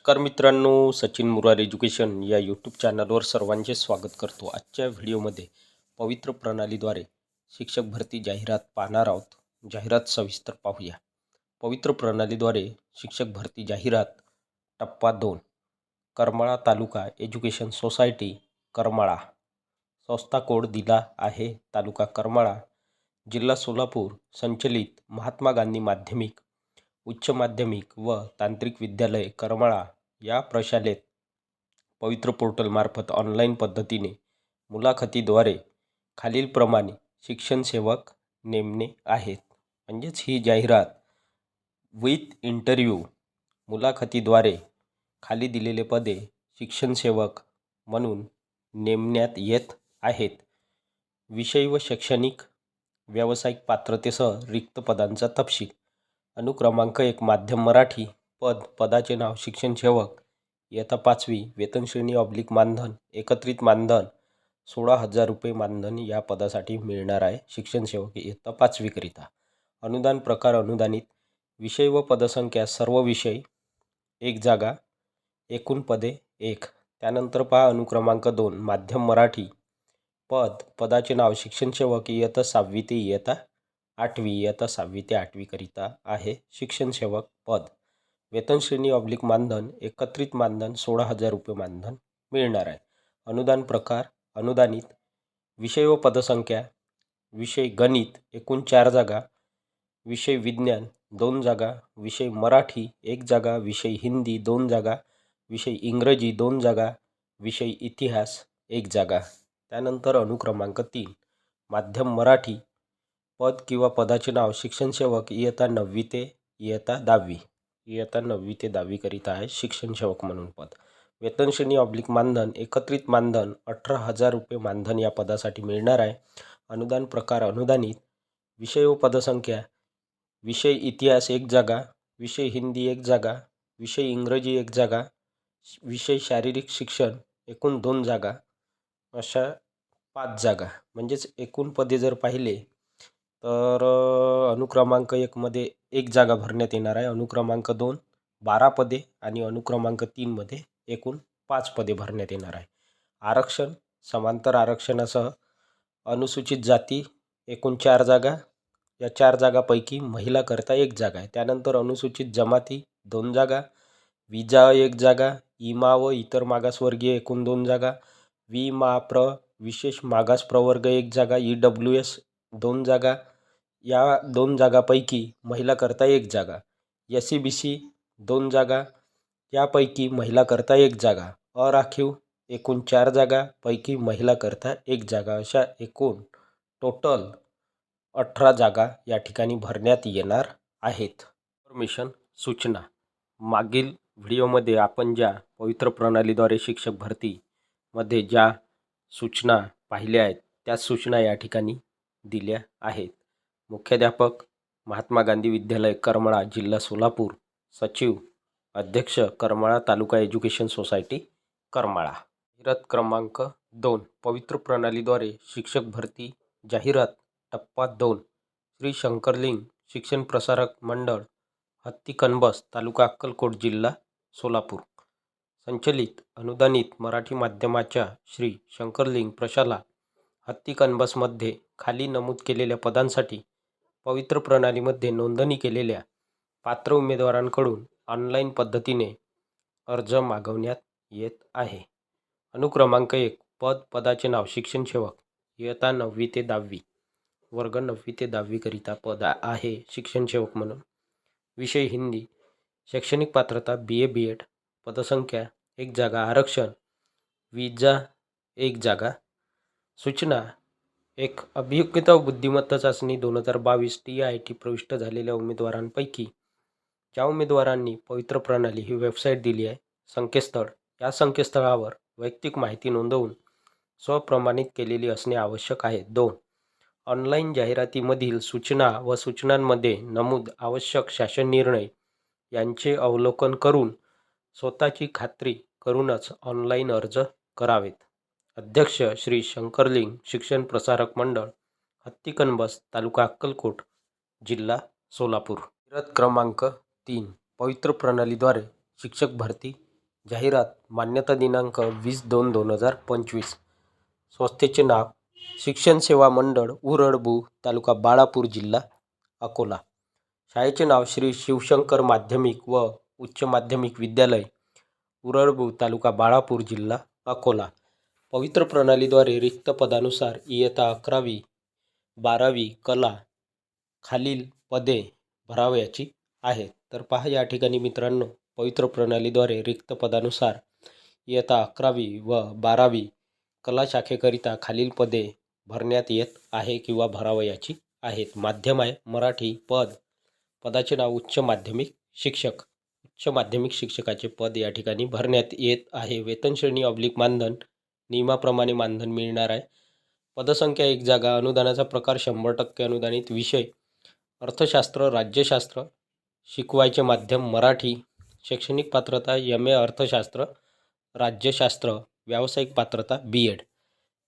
नमस्कार मित्रांनो सचिन मुरार एज्युकेशन या यूट्यूब चॅनलवर सर्वांचे स्वागत करतो. आजच्या व्हिडिओमध्ये पवित्र प्रणालीद्वारे शिक्षक भरती जाहिरात पाहणार आहोत. जाहिरात सविस्तर पाहूया. पवित्र प्रणालीद्वारे शिक्षक भरती जाहिरात टप्पा दोन. Karmala taluka education society Karmala. संस्था कोड दिला आहे तालुका करमाळा. जिल्हा सोलापूर संचलित महात्मा गांधी माध्यमिक उच्च माध्यमिक व तांत्रिक विद्यालय करमाळा या प्रशालेत पवित्र पोर्टलमार्फत ऑनलाईन पद्धतीने मुलाखतीद्वारे खालीलप्रमाणे शिक्षणसेवक नेमणे आहेत. म्हणजेच ही जाहिरात विथ इंटरव्ह्यू मुलाखतीद्वारे खाली दिलेले पदे शिक्षणसेवक म्हणून नेमण्यात येत आहेत. विषय व शैक्षणिक व्यावसायिक पात्रतेसह रिक्त पदांचा तपशील अनुक्रमांक एक माध्यम मराठी पद पदाचे नाव शिक्षण सेवक इयत्ता पाचवी वेतनश्रेणी ऑब्लिक मानधन एकत्रित मानधन सोळा हजार रुपये मानधन या पदासाठी मिळणार आहे शिक्षण सेवक इयत्ता पाचवीकरिता. अनुदान प्रकार अनुदानित विषय व पदसंख्या सर्व विषय एक जागा एकूण पदे एक. त्यानंतर पहा अनुक्रमांक दोन माध्यम मराठी पद पदाचे नाव शिक्षण सेवक इयत्ता सहावी ते इयत्ता आठवी इयत्ता सहावी ते आठवीकरिता आहे शिक्षणसेवक पद. वेतनश्रेणी ऑब्लिक मानधन एकत्रित मानधन सोळा हजार रुपये मानधन मिळणार आहे. अनुदान प्रकार अनुदानित विषय व पदसंख्या विषय गणित एकूण चार जागा विषय विज्ञान दोन जागा विषय मराठी एक जागा विषय हिंदी दोन जागा विषय इंग्रजी दोन जागा विषय इतिहास एक जागा. त्यानंतर अनुक्रमांक तीन माध्यम मराठी पद किंवा पदाचे नाव शिक्षण सेवक इयत्ता नववी ते इयत्ता दहावी. इयत्ता नववी ते दहावीकरिता आहे शिक्षण सेवक म्हणून पद. वेतन श्रेणी ऑब्लिक मानधन एकत्रित मानधन अठरा हजार रुपये मानधन या पदासाठी मिळणार आहे. अनुदान प्रकार अनुदानित विषय व पदसंख्या विषय इतिहास एक जागा विषय हिंदी एक जागा विषय इंग्रजी एक जागा विषय शारीरिक शिक्षण एकूण दोन जागा अशा पाच जागा. म्हणजेच एकूण पदे जर पाहिले तर अनुक्रमांक एकमध्ये एक जागा भरण्यात येणार आहे. अनुक्रमांक दोन बारा पदे आणि अनुक्रमांक तीनमध्ये एकूण पाच पदे भरण्यात येणार आहे. आरक्षण समांतर आरक्षणासह अनुसूचित जाती एकूण चार जागा. या चार जागापैकी महिलाकरता एक जागा आहे. त्यानंतर अनुसूचित जमाती दोन जागा. विजा एक जागा. इमा व इतर मागासवर्गीय एकूण दोन जागा. वि मा प्र विशेष मागास प्रवर्ग एक जागा. ई डब्ल्यू एस दोन जागा. या दोन जागापैकी महिलाकरता एक जागा. एस सी बी सी दोन जागा यापैकी महिलाकरता एक जागा. अराखीव एकूण चार जागापैकी महिलाकरता एक जागा. अशा एकूण टोटल अठरा जागा या ठिकाणी भरण्यात येणार आहेत. इन्फॉर्मेशन सूचना. मागील व्हिडिओमध्ये आपण ज्या पवित्र प्रणालीद्वारे शिक्षक भरतीमध्ये ज्या सूचना पाहिल्या आहेत त्या सूचना या ठिकाणी दिल्या आहेत. मुख्याध्यापक महात्मा गांधी विद्यालय करमाळा जिल्हा सोलापूर सचिव अध्यक्ष करमाळा तालुका एज्युकेशन सोसायटी करमाळा. जाहिरात क्रमांक दोन पवित्र प्रणालीद्वारे शिक्षक भरती जाहिरात टप्पा दोन श्री शंकरलिंग शिक्षण प्रसारक मंडळ हत्ती कनबस तालुका अक्कलकोट जिल्हा सोलापूर. संचलित अनुदानित मराठी माध्यमाच्या श्री शंकरलिंग प्रशाला हत्ती कनबसमध्ये खाली नमूद केलेल्या पदांसाठी पवित्र प्रणालीमध्ये नोंदणी केलेल्या पात्र उमेदवारांकडून ऑनलाईन पद्धतीने अर्ज मागवण्यात येत आहे. अनुक्रमांक एक पद पदाचे नाव शिक्षण सेवक इयत्ता नववी ते दहावी वर्ग नववी ते दहावीकरिता पद आहे शिक्षण सेवक म्हणून. विषय हिंदी शैक्षणिक पात्रता बी ए बी एड पदसंख्या एक जागा आरक्षण विजा एक जागा सूचना एक अभियोग्यता बुद्धिमत्ता चाचणी दोन हजार बावीस टी आय टी प्रविष्ट झालेल्या उमेदवारांपैकी ज्या उमेदवारांनी पवित्र प्रणाली ही वेबसाईट दिली आहे संकेतस्थळ. या संकेतस्थळावर वैयक्तिक माहिती नोंदवून स्वप्रमाणित केलेली असणे आवश्यक आहे. दोन ऑनलाईन जाहिरातीमधील सूचना व सूचनांमध्ये नमूद आवश्यक शासन निर्णय यांचे अवलोकन करून स्वतःची खात्री करूनच ऑनलाईन अर्ज करावेत. अध्यक्ष श्री शंकरलिंग शिक्षण प्रसारक मंडळ हत्तीकनबस तालुका अक्कलकोट जिल्हा सोलापूर. जाहिरात क्रमांक तीन पवित्र प्रणालीद्वारे शिक्षक भरती जाहिरात मान्यता दिनांक वीस दोन दोन हजार पंचवीस. संस्थेचे नाव शिक्षण सेवा मंडळ उरडबू तालुका बाळापूर जिल्हा अकोला. शाळेचे नाव श्री शिवशंकर माध्यमिक व उच्च माध्यमिक विद्यालय उरळबू तालुका बाळापूर जिल्हा अकोला. पवित्र प्रणालीद्वारे रिक्त पदानुसार इयत्ता अकरावी बारावी कला खालील पदे भरावयाची आहेत. तर पहा या ठिकाणी मित्रांनो पवित्र प्रणालीद्वारे रिक्त पदानुसार इयत्ता अकरावी व बारावी कला शाखेकरिता खालील पदे भरण्यात येत आहे किंवा भरावयाची आहेत. माध्यम आहे मराठी पद. पदाचे नाव उच्च माध्यमिक शिक्षक. उच्च माध्यमिक शिक्षकाचे पद या ठिकाणी भरण्यात येत आहे. वेतन श्रेणी ऑब्लिक मानधन नियमाप्रमाणे मानधन मिळणार आहे. पदसंख्या एक जागा अनुदानाचा प्रकार शंभर टक्के अनुदानित विषय अर्थशास्त्र राज्यशास्त्र शिकवायचे माध्यम मराठी शैक्षणिक पात्रता एम ए अर्थशास्त्र राज्यशास्त्र व्यावसायिक पात्रता बी एड.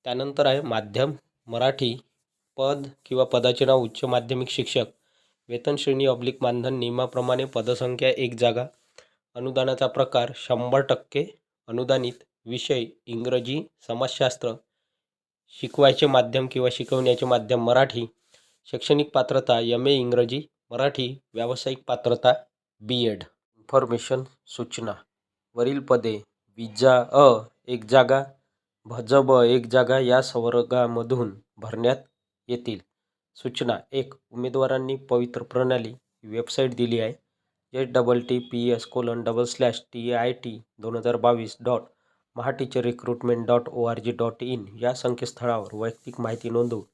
त्यानंतर आहे माध्यम मराठी पद किंवा पदाचे नाव उच्च माध्यमिक शिक्षक वेतन श्रेणी ऑब्लिक मानधन नियमाप्रमाणे पदसंख्या एक जागा अनुदानाचा प्रकार शंभर टक्के अनुदानित विषय इंग्रजी समाजशास्त्र शिकवायचे माध्यम किंवा शिकवण्याचे माध्यम मराठी शैक्षणिक पात्रता एम ए इंग्रजी मराठी व्यावसायिक पात्रता बी एड इन्फॉर्मेशन सूचना. वरील पदे विजा अ एक जागा भजब एक जागा या संवर्गामधून भरण्यात येतील. सूचना एक उमेदवारांनी पवित्र प्रणाली ही वेबसाईट दिली आहे. H double T P S colon double slash T I T दोन हजार बावीस dot Mahateacher recruitment dot O R G dot in या संकेतस्थळावर वैयक्तिक माहिती नोंदवून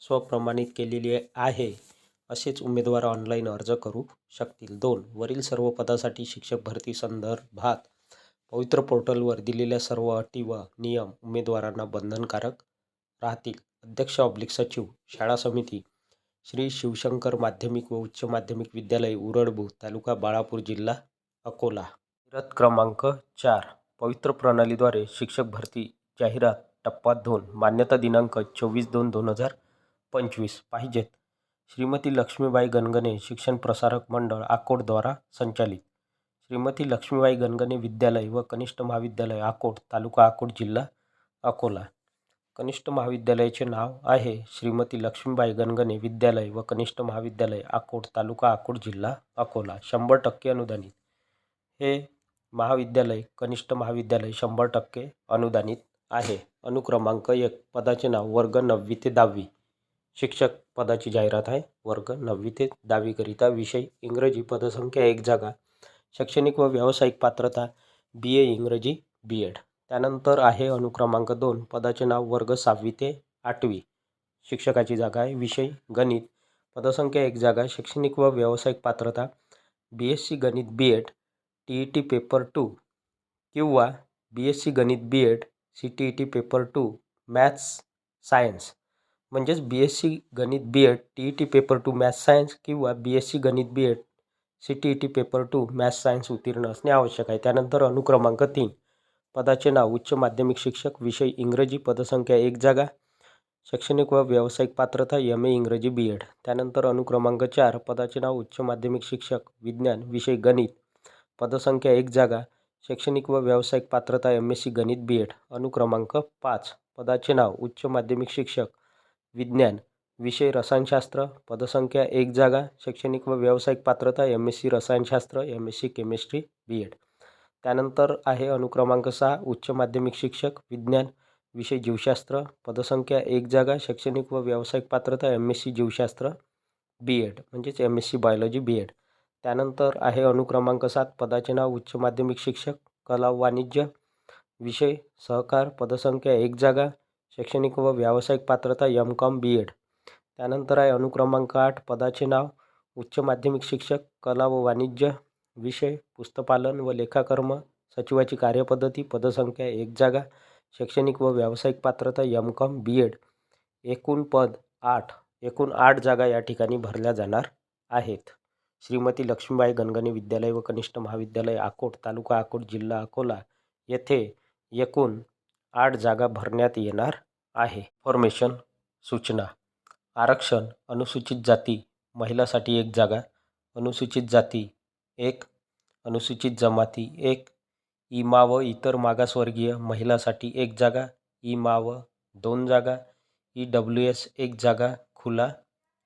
स्वप्रमाणित केलेली आहे असेच उमेदवार ऑनलाईन अर्ज करू शकतील. दोन वरील सर्व पदासाठी शिक्षक भरती संदर्भात पवित्र पोर्टलवर दिलेल्या सर्व अटी व नियम उमेदवारांना बंधनकारक राहतील. अध्यक्ष ऑब्लिक सचिव शाळा समिती श्री शिवशंकर माध्यमिक व उच्च माध्यमिक विद्यालय उरडबू तालुका बाळापूर जिल्हा अकोला. रथ क्रमांक चार. पवित्र प्रणालीद्वारे शिक्षक भरती जाहिरात टप्पा दोन मान्यता दिनांक चोवीस दोन दोन हजार पंचवीस. पाहिजेत. श्रीमती लक्ष्मीबाई गणगणे शिक्षण प्रसारक मंडळ आकोटद्वारा संचालित. श्रीमती लक्ष्मीबाई गणगणे विद्यालय व कनिष्ठ महाविद्यालय आकोट तालुका आकोट जिल्हा अकोला. कनिष्ठ महाविद्यालयाचे नाव आहे श्रीमती लक्ष्मीबाई गणगणे विद्यालय व कनिष्ठ महाविद्यालय आकोट तालुका आकोट जिल्हा अकोला. शंभर टक्के अनुदानित. हे महाविद्यालय कनिष्ठ महाविद्यालय शंभर टक्के अनुदानित आहे. अनुक्रमांक एक पदाचे नाव वर्ग नववी ते दहावी. शिक्षक पदाची जाहिरात आहे वर्ग नववी ते दहावीकरिता विषय इंग्रजी पदसंख्या एक जागा शैक्षणिक व व्यावसायिक पात्रता बी ए इंग्रजी बी एड त्यानंतर आहे अनुक्रमांक दोन पदाचे नाव वर्ग सहावी ते आठवी. शिक्षकाची जागा आहे विषय गणित पदसंख्या एक जागा शैक्षणिक व व्यावसायिक पात्रता बी एस सी गणित B Ed T E T paper two किंवा बी एस सी गणित B Ed C T E T paper two maths science. म्हणजेच बी एस सी गणित B Ed T E T paper two maths science किंवा B S C गणित B Ed C T E T paper two maths science उत्तीर्ण असणे आवश्यक आहे. त्यानंतर अनुक्रमांक तीन. पदाचे नाव उच्च माध्यमिक शिक्षक विषय इंग्रजी पदसंख्या एक जागा शैक्षणिक व व्यावसायिक पात्रता एम ए इंग्रजी बी एड त्यानंतर अनुक्रमांक चार. पदाचे नाव उच्च माध्यमिक शिक्षक विज्ञान विषय गणित पदसंख्या एक जागा शैक्षणिक व व्यावसायिक पात्रता एम एस सी गणित बी एड अनुक्रमांक पाच पदाचे नाव उच्च माध्यमिक शिक्षक विज्ञान विषय रसायनशास्त्र पदसंख्या एक जागा शैक्षणिक व व्यावसायिक पात्रता एम एस सी रसायनशास्त्र M S C chemistry B Ed त्यानंतर आहे अनुक्रमांक सहा उच्च माध्यमिक शिक्षक विज्ञान विषय जीवशास्त्र पदसंख्या एक जागा शैक्षणिक व व्यावसायिक पात्रता एम एस सी जीवशास्त्र बी एड म्हणजेच M S C biology B Ed त्यानंतर आहे अनुक्रमांक सात पदाचे नाव उच्च माध्यमिक शिक्षक कला वाणिज्य विषय सहकार पदसंख्या एक जागा शैक्षणिक व व्यावसायिक पात्रता एम कॉम बी एड त्यानंतर आहे अनुक्रमांक आठ पदाचे नाव उच्च माध्यमिक शिक्षक कला व वाणिज्य विषय पुस्तपालन व लेखाकर्म सचिवाची कार्यपद्धती पदसंख्या एक जागा शैक्षणिक व व्यावसायिक पात्रता एम कॉम बी एड एकूण पद आठ एकूण आठ जागा या ठिकाणी भरल्या जाणार आहेत. श्रीमती लक्ष्मीबाई गणगणे विद्यालय व कनिष्ठ महाविद्यालय आकोट तालुका आकोट जिल्हा अकोला येथे एकूण आठ जागा भरण्यात येणार आहे. फॉर्मेशन सूचना. आरक्षण अनुसूचित जाती महिलासाठी एक जागा. अनुसूचित जाती एक. अनुसूचित जमाती एक. इमा व इतर मागासवर्गीय महिलासाठी एक जागा. इमा व दोन जागा. ई डब्ल्यू एस एक जागा. खुला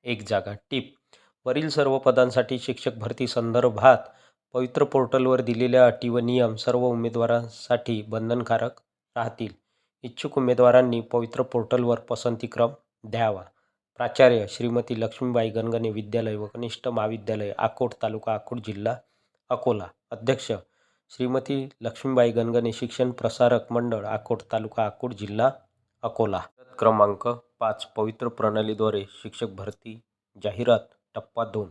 एक जागा. टीप. वरील सर्व पदांसाठी शिक्षक भरती संदर्भात पवित्र पोर्टलवर दिलेल्या अटी व नियम सर्व उमेदवारांसाठी बंधनकारक राहतील. इच्छुक उमेदवारांनी पवित्र पोर्टलवर पसंतीक्रम द्यावा. प्राचार्य श्रीमती लक्ष्मीबाई गणगणे विद्यालय व कनिष्ठ महाविद्यालय आकोट तालुका आकोट जिल्हा अकोला. अध्यक्ष श्रीमती लक्ष्मीबाई गणगणे शिक्षण प्रसारक मंडळ आकोट तालुका आकोट जिल्हा अकोला. क्रमांक पाच पवित्र प्रणालीद्वारे शिक्षक भरती जाहिरात टप्पा दोन.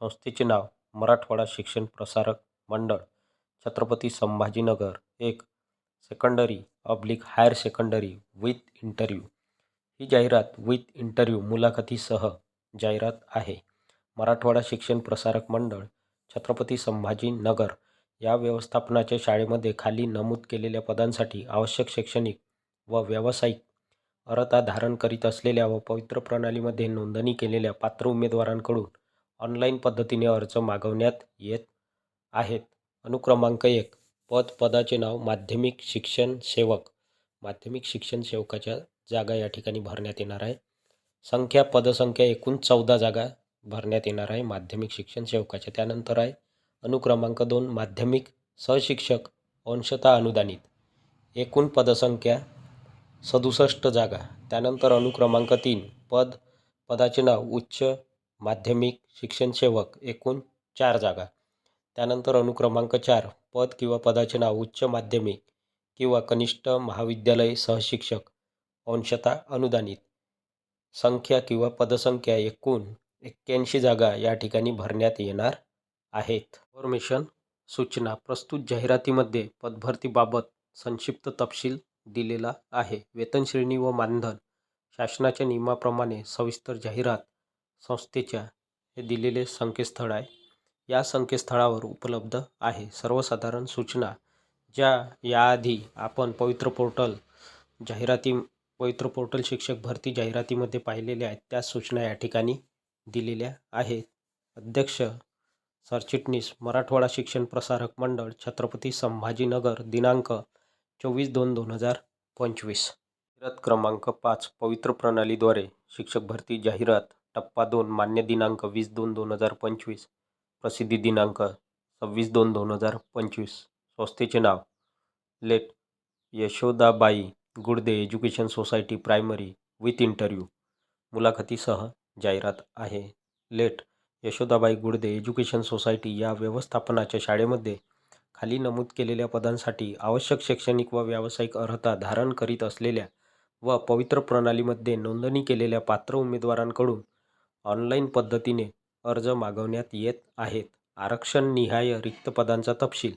संस्थेचे नाव मराठवाडा शिक्षण प्रसारक मंडळ. छत्रपती संभाजीनगर. एक secondary oblique higher secondary with interview ही जाहिरात विथ इंटरव्ह्यू मुलाखतीसह जाहिरात आहे. मराठवाडा शिक्षण प्रसारक मंडळ छत्रपती संभाजीनगर या व्यवस्थापनाच्या शाळेमध्ये खाली नमूद केलेल्या पदांसाठी आवश्यक शैक्षणिक व व्यावसायिक अर्हता धारण करीत असलेल्या व पवित्र प्रणालीमध्ये नोंदणी केलेल्या पात्र उमेदवारांकडून ऑनलाईन पद्धतीने अर्ज मागवण्यात येत आहेत. अनुक्रमांक एक पद पदाचे नाव माध्यमिक शिक्षण सेवक. माध्यमिक शिक्षण सेवकाच्या जागा या ठिकाणी भरण्यात येणार आहे. संख्या पदसंख्या एकूण चौदा जागा भरण्यात येणार आहे. माध्यमिक शिक्षण सेवकाच्या त्यानंतर आहे. अनुक्रमांक दोन माध्यमिक सहशिक्षक अंशतः अनुदानित. एकूण पदसंख्या सदुसष्ट जागा. त्यानंतर अनुक्रमांक तीन पद पदाचे नाव उच्च माध्यमिक शिक्षण सेवक एकूण चार जागा. त्यानंतर अनुक्रमांक चार पद किंवा पदाचे नाव उच्च माध्यमिक किंवा कनिष्ठ महाविद्यालय सहशिक्षक अंशता अनुदानित. संख्या किंवा पदसंख्या एकूण एक्क्याऐंशी जागा या ठिकाणी भरण्यात येणार आहेत. इन्फॉर्मेशन सूचना प्रस्तुत जाहिरातीमध्ये पदभरतीबाबत संक्षिप्त तपशील दिलेला आहे. वेतन श्रेणी व मानधन शासनाच्या नियमाप्रमाणे सविस्तर जाहिरात संस्थेच्या हे दिलेले संकेतस्थळ आहे. या संकेतस्थळावर उपलब्ध आहे. सर्वसाधारण सूचना ज्या याआधी आपण पवित्र पोर्टल जाहिराती पवित्र पोर्टल शिक्षक भरती जाहिरातीमध्ये पाहिलेल्या आहेत त्या सूचना या ठिकाणी दिलेल्या आहेत. अध्यक्ष सरचिटणीस मराठवाडा शिक्षण प्रसारक मंडळ छत्रपती संभाजीनगर दिनांक चोवीस दोन दोन हजार पंचवीस. जाहिरात क्रमांक पाच पवित्र प्रणालीद्वारे शिक्षक भरती जाहिरात टप्पा दोन मान्य दिनांक वीस दोन दोन हजार पंचवीस. प्रसिद्धी दिनांक सव्वीस दोन दोन हजार पंचवीस. संस्थेचे नाव late Yashodabai Gudde education society primary with interview. मुलाखतीसह जाहिरात आहे. Late Yashodabai Gudde education society या व्यवस्थापनाच्या शाळेमध्ये खाली नमूद केलेल्या पदांसाठी आवश्यक शैक्षणिक व व्यावसायिक अर्हता धारण करीत असलेल्या व पवित्र प्रणालीमध्ये नोंदणी केलेल्या पात्र उमेदवारांकडून ऑनलाईन पद्धतीने अर्ज मागवण्यात येत आहेत. आरक्षण निहाय रिक्त पदांचा तपशील.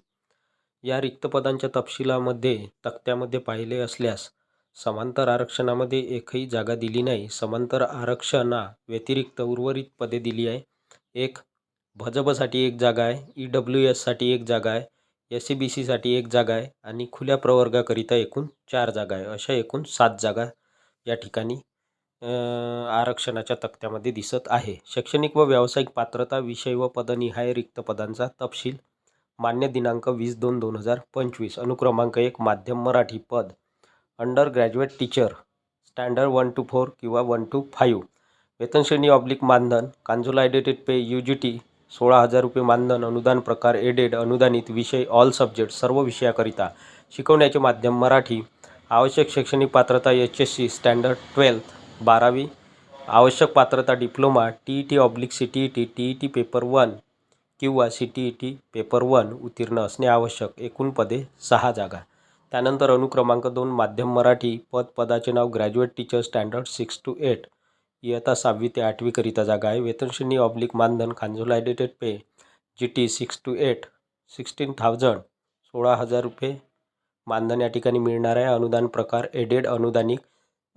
या रिक्त पदांच्या तपशिलामध्ये तक्त्यामध्ये पाहिले असल्यास समांतर आरक्षणामध्ये एकही जागा दिली नाही. समांतर आरक्षणा व्यतिरिक्त उर्वरित पदे दिली आहे. एक भजबसाठी एक जागा आहे. ई डब्ल्यू एससाठी एक जागा आहे. एस सी बी सीसाठी एक जागा आहे आणि खुल्या प्रवर्गाकरिता एकूण चार जागा आहे. अशा एकूण सात जागा या ठिकाणी आरक्षणाच्या तक्त्यामध्ये दिसत आहे. शैक्षणिक व व्यावसायिक पात्रता विषय व पदनिहाय रिक्त पदांचा तपशील मान्य दिनांक वीस दोन दोन हजार पंचवीस अनुक्रमांक एक माध्यम मराठी पद under graduate teacher standard one two four किंवा वन टू फाईव्ह वेतनश्रेणी ऑब्लिक मानधन consolidated pay you G T सोळा हजार रुपये मानधन अनुदान प्रकार एडेड अनुदानित विषय ऑल सब्जेक्ट सर्व विषयाकरिता. शिकवण्याचे माध्यम मराठी. आवश्यक शैक्षणिक पात्रता H S C standard twelfth बारावी. आवश्यक पात्रता diploma T E T oblique C T E T T E T paper one किंवा C T E T paper one उत्तीर्ण असणे आवश्यक. एकूण पदे सहा जागा. त्यानंतर अनुक्रमांक दोन माध्यम मराठी पद पदाचे नाव graduate teacher standard six two eight इयत्ता सहावी ते आठवीकरिता जागा आहे. वेतनश्रेणी ऑब्लिक मानधन consolidated pay G T six two eight sixteen thousand सोळा हजार रुपये मानधन या ठिकाणी मिळणार आहे. अनुदान प्रकार एडेड अनुदानिक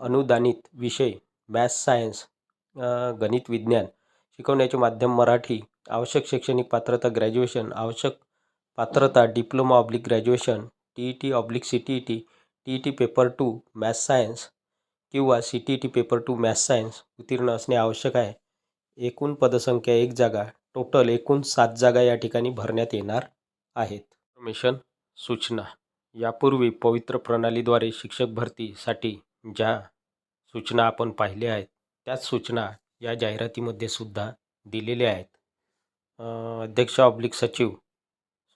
अनुदानित विषय मॅथ्स सायन्स गणित विज्ञान शिकवण्याचे माध्यम मराठी आवश्यक शैक्षणिक पात्रता ग्रॅज्युएशन आवश्यक पात्रता diploma oblique graduation T E T oblique C T E T T E T paper two maths science किंवा C T T paper two maths science उत्तीर्ण असणे आवश्यक आहे. एकूण पदसंख्या एक जागा टोटल एकूण सात जागा या ठिकाणी भरण्यात येणार आहेत. इन्फॉर्मेशन सूचना. यापूर्वी पवित्र प्रणालीद्वारे शिक्षक भरतीसाठी ज्या सूचना आपण पाहिल्या आहेत त्याच सूचना या जाहिरातीमध्ये सुद्धा दिलेल्या आहेत. अध्यक्ष ऑब्लिक सचिव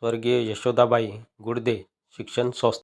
स्वर्गीय यशोदाबाई गुडदे शिक्षण संस्था